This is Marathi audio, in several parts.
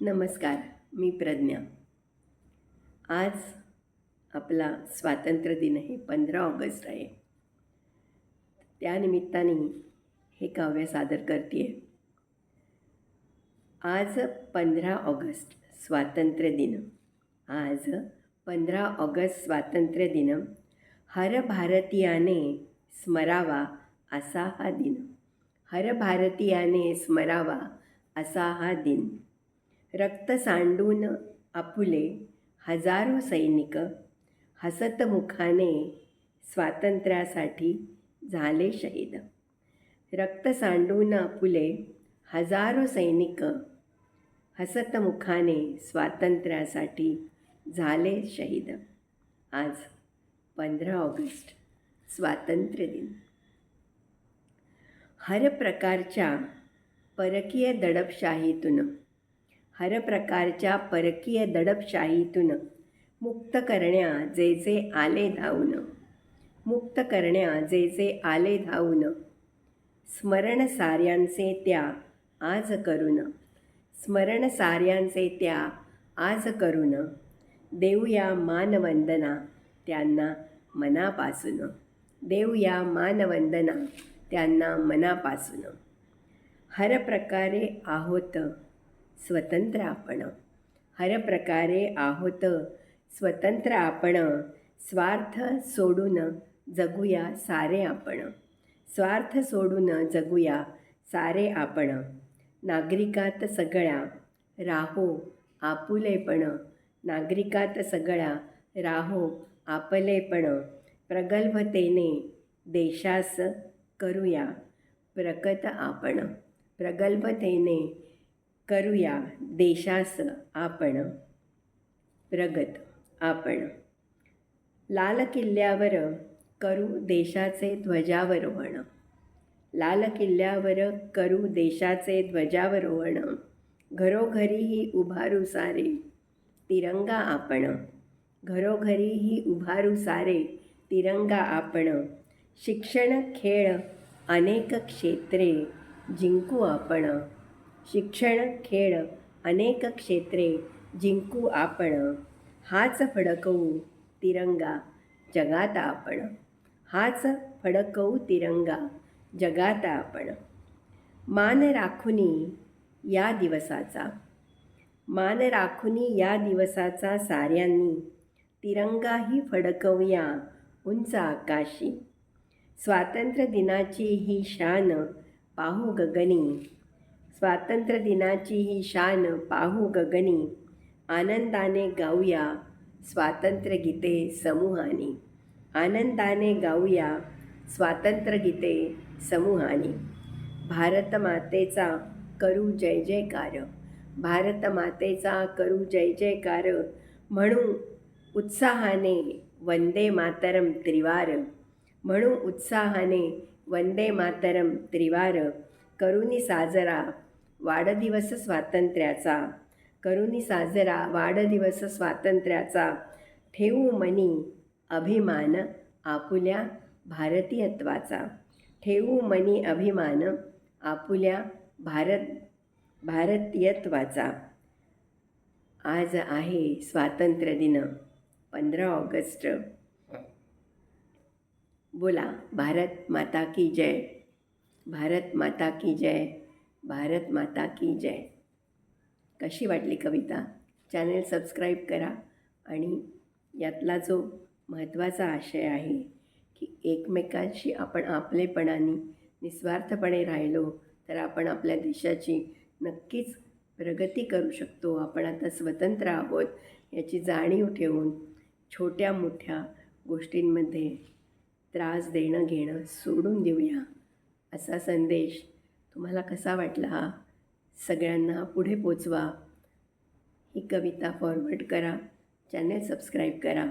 नमस्कार मी प्रज्ञा. आज आपला स्वातंत्र्य दिन आहे पंधरा ऑगस्ट आहे. त्यानिमित्ताने हे काव्य सादर करते आज पंधरा ऑगस्ट स्वातंत्र्य दिन. आज पंधरा ऑगस्ट स्वातंत्र्य दिन. हर भारतीयाने स्मरावा असा हा दिन. हर भारतीयाने स्मरावा असा हा दिन. रक्त सांडून आपुले हजारो सैनिक हसतमुखाने स्वातंत्र्यासाठी झाले शहीद. रक्त सांडून आपुले हजारो सैनिक हसतमुखाने स्वातंत्र्यासाठी झाले शहीद. आज पंधरा ऑगस्ट स्वातंत्र्य दिन. हर प्रकारच्या परकीय दडपशाहीतून हर प्रकारच्या परकीय दडपशाहीतून मुक्त करण्या जे जे आले धावून. मुक्त करण्या जे जे आले धावून. स्मरण साऱ्यांचे त्या आज करून. स्मरण साऱ्यांचे त्या आज करून. देऊया मानवंदना त्यांना मनापासून. देऊया मानवंदना त्यांना मनापासून. हर प्रकारे आहोत स्वतंत्र आपण हर प्रकारे आहोत स्वतंत्र आपण स्वार्थ सोडून जगूया सारे आपण. स्वार्थ सोडून जगूया सारे आपण. नागरिकात सगळ्या राहो आपुलेपण. नागरिकात सगळ्या राहो आपलेपण. प्रगल्भतेने देशास करूया प्रकत आपण. प्रगल्भतेने करूया. देशास आपण. प्रगत आपण. लाल किल्ल्यावर करू देशाचे ध्वजावरोहण लाल किल्ल्यावर करू देशाचे ध्वजावरोहण घरोघरीही उभारू सारे. तिरंगा आपण. घरोघरीही उभारू सारे. तिरंगा आपण. शिक्षण खेळ अनेक क्षेत्रे जिंकू आपण. शिक्षण खेळ अनेक क्षेत्रे जिंकू आपण. हाच फडकवू तिरंगा जगात आपण. हाच फडकवू तिरंगा जगात आपण. मान राखुनी या दिवसाचा. मान राखुनी या दिवसाचा साऱ्यांनी तिरंगाही फडकवूया उंच आकाशी. स्वातंत्र्य दिनाची ही शान पाहू गगनी. स्वातंत्र्य दिनाची ही शान पाहू गगनी. आनंदाने गाऊया स्वातंत्र्यगीते समूहानी. आनंदाने गाऊया स्वातंत्र्यगीते समूहानी. भारतमातेचा करू जय जयकार. भारतमातेचा करू जय जयकार म्हणू उत्साहाने वंदे मातरम त्रिवार. म्हणू उत्साहाने वंदे मातरम त्रिवार. करुनी साजरा वाढदिवस स्वातंत्र्याचा. करुनी साजरा वाढदिवस स्वातंत्र्याचा. ठेवू मनी अभिमान आपुल्या भारतीयत्वाचा. ठेवू मनी अभिमान आपुल्या भारत भारतीयत्वाचा. आज आहे स्वातंत्र्य दिन पंधरा ऑगस्ट. बोला भारत माता की जय. भारत माता की जय. भारत माता की जय. कशी वाटली कविता? चॅनेल सबस्क्राईब करा आणि यातला जो महत्त्वाचा आशय आहे की एकमेकांशी आपण आपलेपणाने निस्वार्थपणे राहिलो तर आपण आपल्या देशाची नक्कीच प्रगती करू शकतो. आपण आता स्वतंत्र आहोत याची जाणीव ठेवून छोट्या मोठ्या गोष्टींमध्ये त्रास देणं घेणं सोडून देऊया असा संदेश तुम्हाला कसा वाटला हा? सगळ्यांना पुढे पोचवा. ही कविता फॉरवर्ड करा. चॅनेल सबस्क्राईब करा.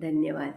धन्यवाद.